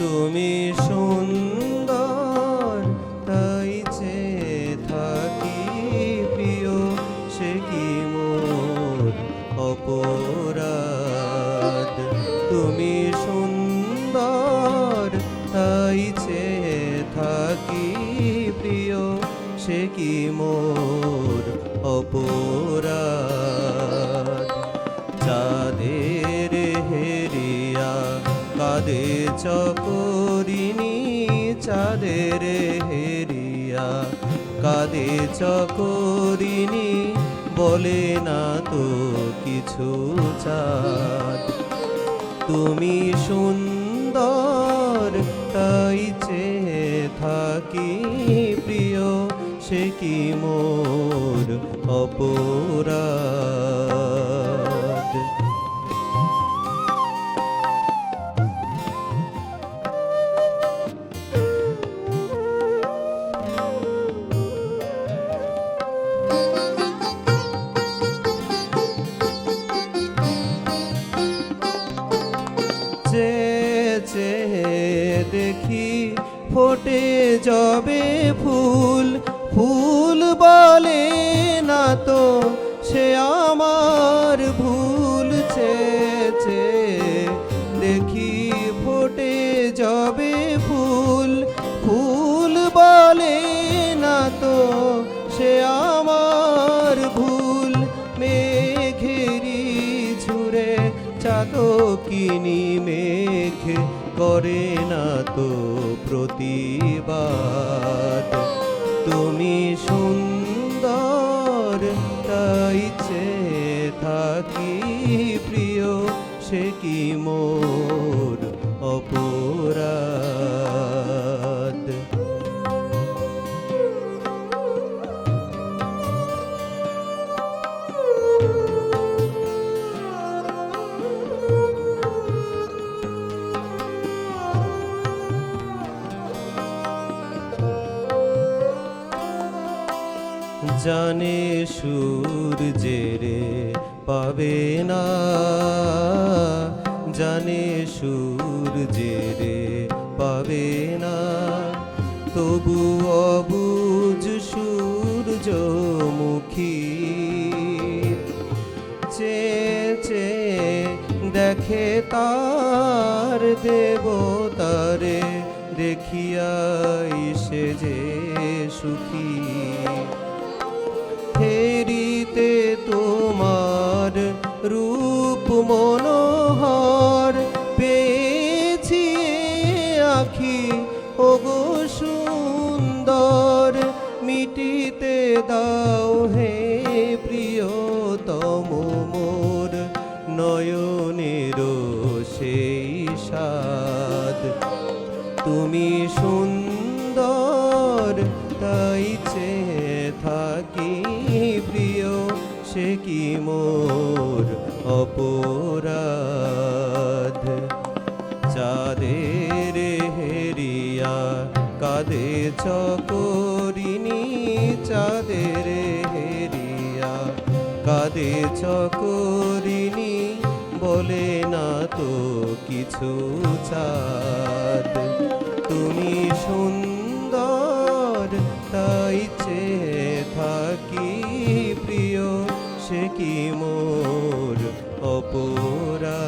তুমি সুন্দর, তাই চেয়ে থাকি প্রিয়, সে কি মোর অপরাধ? তুমি সুন্দর, তাই চেয়ে থাকি প্রিয়, সে কি মোর অপরাধ? কাদে চকরিনি চাঁদের হেরিয়া। কাদে চকরিনি বলে না তো কিছু চাঁদ। তুমি সুন্দর, তাই চেয়ে থাকি প্রিয়, সে কি মোর অপরাধ? ফোটে যবে ফুল ফুল বলে না তো সে আমার ভুল। চাতকিনি মেঘে করে না তো প্রতিবাদ। তুমি সুন্দর, তাই চে থাকি প্রিয়, সে কি মোর জানে সূর্যেরে পাবে না। জানে সূর্যেরে পাবে না। তবু অবুজ সূর্যমুখী চে চে দেখে তার দেবতারে দেখিয়াই সে যে সুখী। রূপ মনোহর পেয়েছি আখি। ওগো সুন্দর, মিটিতে দাও হে প্রিয়তম মোর। নয়নের সেই সাদ তুমি সুন্দর, তাই চেয়ে থাকি প্রিয় সে কি মোর অপরাধ? চাঁদের হেরিয়া কাদে চকরিনি চাঁদের হেরিয়া কাদে চকরিনি বলে না তো কিছু চাঁদ। তুমি সুন্দর আছে কি মোর অপরা